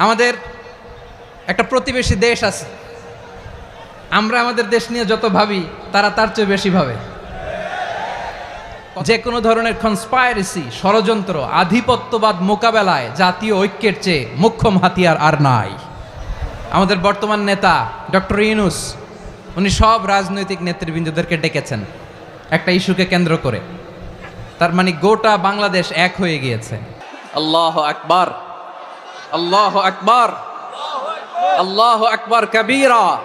আমাদের একটা প্রতিবেশী দেশ আছে। আমরা আমাদের দেশ নিয়ে যত ভাবি, তারা তার চেয়ে বেশি ভাবে। যে কোনো ধরনের কনস্পাইরেসি ষড়যন্ত্র, আধিপত্যবাদ মোকাবেলায় জাতীয় ঐক্যের চেয়ে মুখ্যম হাতিয়ার আর নাই। আমাদের বর্তমান নেতা ডক্টর ইউনুস, উনি সব রাজনৈতিক নেতৃবৃন্দদেরকে ডেকেছেন একটা ইস্যুকে কেন্দ্র করে। তার মানে গোটা বাংলাদেশ এক হয়ে গিয়েছে। আল্লাহ আকবার। আল্লাহ আকবর। আল্লাহ আকবার কবিরা।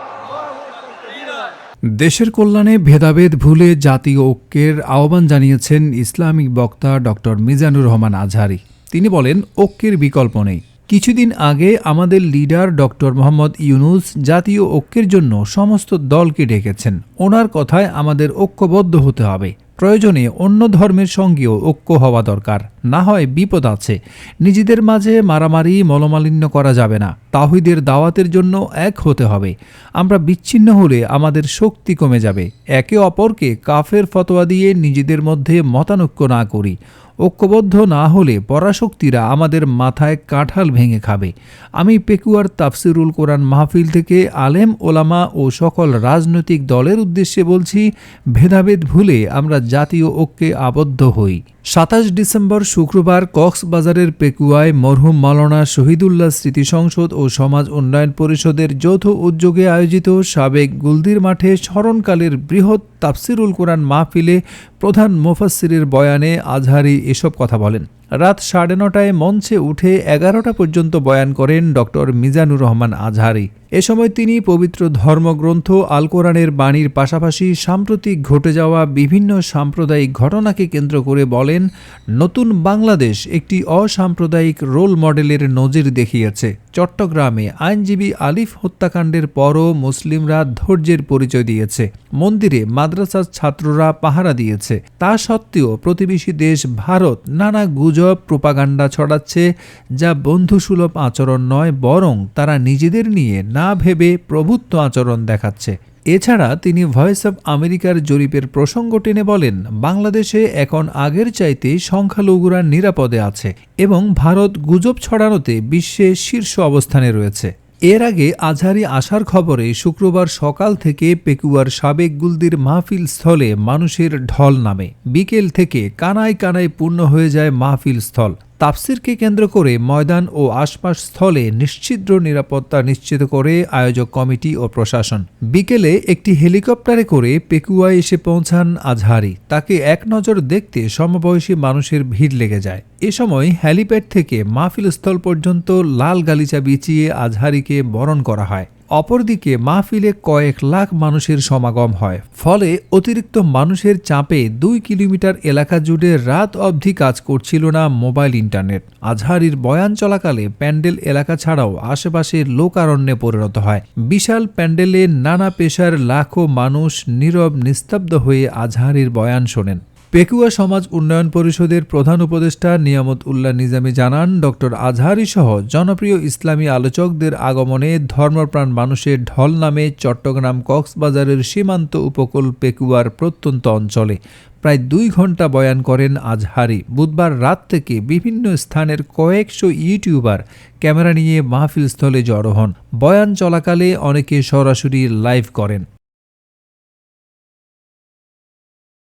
দেশের কল্যাণে ভেদাভেদ ভুলে জাতীয় ঐক্যের আহ্বান জানিয়েছেন ইসলামিক বক্তা ডক্টর মিজানুর রহমান আজহারি। তিনি বলেন, ঐক্যের বিকল্প নেই। কিছুদিন আগে আমাদের লিডার ডক্টর মোহাম্মদ ইউনুস জাতীয় ঐক্যের জন্য সমস্ত দলকে ডেকেছেন। ওনার কথায় আমাদের ঐক্যবদ্ধ হতে হবে। প্রয়োজনে অন্য ধর্মের সঙ্গেও ঐক্য হওয়া দরকার। না হয় বিপদ আছে। নিজেদের মাঝে মারামারি মলমালিন্য করা যাবে না। তাহিদের দাওয়াতের জন্য এক হতে হবে। আমরা বিচ্ছিন্ন হলে আমাদের শক্তি কমে যাবে। একে অপরকে কাফের ফতোয়া দিয়ে নিজেদের মধ্যে মতানৈক্য না করি। ঐক্যবদ্ধ না হলে পরাশক্তিরা আমাদের মাথায় কাঁঠাল ভেঙে খাবে। আমি পেকুয়ার তাফসিরুল কোরআন মাহফিল থেকে আলেম, ওলামা ও সকল রাজনৈতিক দলের উদ্দেশ্যে বলছি, ভেদাভেদ ভুলে আমরা জাতীয় ঐক্যে আবদ্ধ হই। সাতাশ ডিসেম্বর শুক্রবার কক্সবাজারের পেকুয়ায় মরহুম মাওলানা শহীদুল্লাহ স্মৃতি সংসদ ও সমাজ উন্নয়ন পরিষদের যৌথ উদ্যোগে আয়োজিত সাবেক গুলদির মাঠে স্মরণকালের বৃহৎ তাফসিরুল কোরআন মাহফিলে প্রধান মুফাসসিরের বয়ানে আজহারি এসব কথা বলেন। রাত সাড়ে নটায় মঞ্চে উঠে এগারোটা পর্যন্ত বয়ান করেন ডক্টর মিজানুর রহমান আজহারি। এ সময় তিনি পবিত্র ধর্মগ্রন্থ, আল কোরআনের বাণীর পাশাপাশি সাম্প্রতিক ঘটে যাওয়া বিভিন্ন সাম্প্রদায়িক ঘটনাকে কেন্দ্র করে বলেন, নতুন বাংলাদেশ একটি অসাম্প্রদায়িক রোল মডেলের নজির দেখিয়েছে। চট্টগ্রামে আইনজীবী আলিফ হত্যাকাণ্ডের পরও মুসলিমরা ধৈর্যের পরিচয় দিয়েছে। মন্দিরে মাদ্রাসার ছাত্ররা পাহারা দিয়েছে। তা সত্ত্বেও প্রতিবেশী দেশ ভারত নানা গুজব প্রোপাগান্ডা ছড়াচ্ছে, যা বন্ধুসুলভ আচরণ নয়, বরং তারা নিজেদের নিয়ে না ভেবে প্রভুত্ব আচরণ দেখাচ্ছে। এছাড়া তিনি ভয়েস অব আমেরিকার জরিপের প্রসঙ্গ টেনে বলেন, বাংলাদেশে এখন আগের চাইতে সংখ্যালঘুরা নিরাপদে আছে এবং ভারত গুজব ছড়ানোতে বিশ্বে শীর্ষ অবস্থানে রয়েছে। এর আগে আজহারি আসার খবরে শুক্রবার সকাল থেকে পেকুয়ার সাবেক গুলদির মাহফিল স্থলে মানুষের ঢল নামে। বিকেল থেকে কানায় কানায় পূর্ণ হয়ে যায় মাহফিল স্থল। তাফসিরকে কেন্দ্র করে ময়দান ও আশপাশ স্থলে নিশ্চিদ্র নিরাপত্তা নিশ্চিত করে আয়োজক কমিটি ও প্রশাসন। বিকেলে একটি হেলিকপ্টারে করে পেকুয়ায় এসে পৌঁছান আজহারি। তাকে এক নজর দেখতে সমবয়সী মানুষের ভিড় লেগে যায়। এ সময় হ্যালিপ্যাড থেকে মাহফিল স্থল পর্যন্ত লাল গালিচা বিছিয়ে আজহারিকে বরণ করা হয়। অপরদিকে মাহফিলে কয়েক লাখ মানুষের সমাগম হয়। ফলে অতিরিক্ত মানুষের চাপে দুই কিলোমিটার এলাকা জুড়ে রাত অবধি কাজ করছিল না মোবাইল ইন্টারনেট। আজহারির বয়ান চলাকালে প্যান্ডেল এলাকা ছাড়াও আশেপাশে লোকারণ্যে পরিণত হয়। বিশাল প্যান্ডেলে নানা পেশার লাখো মানুষ নীরব নিস্তব্ধ হয়ে আজহারির বয়ান শোনেন। পেকুয়া সমাজ উন্নয়ন পরিষদের প্রধান উপদেষ্টা নিয়ামত উল্লাহ নিজামী জানান, ডক্টর আজহারি সহ জনপ্রিয় ইসলামী আলোচকদের আগমনে ধর্মপ্রাণ মানুষের ঢল নামে চট্টগ্রাম কক্সবাজারের সীমান্ত উপকূল পেকুয়ার প্রত্যন্ত অঞ্চলে প্রায় দুই ঘণ্টা বয়ান করেন আজহারি। বুধবার রাত থেকে বিভিন্ন স্থানের কয়েকশো ইউটিউবার ক্যামেরা নিয়ে মাহফিল স্থলে জড়ো হন। বয়ান চলাকালে অনেকে সরাসরি লাইভ করেন।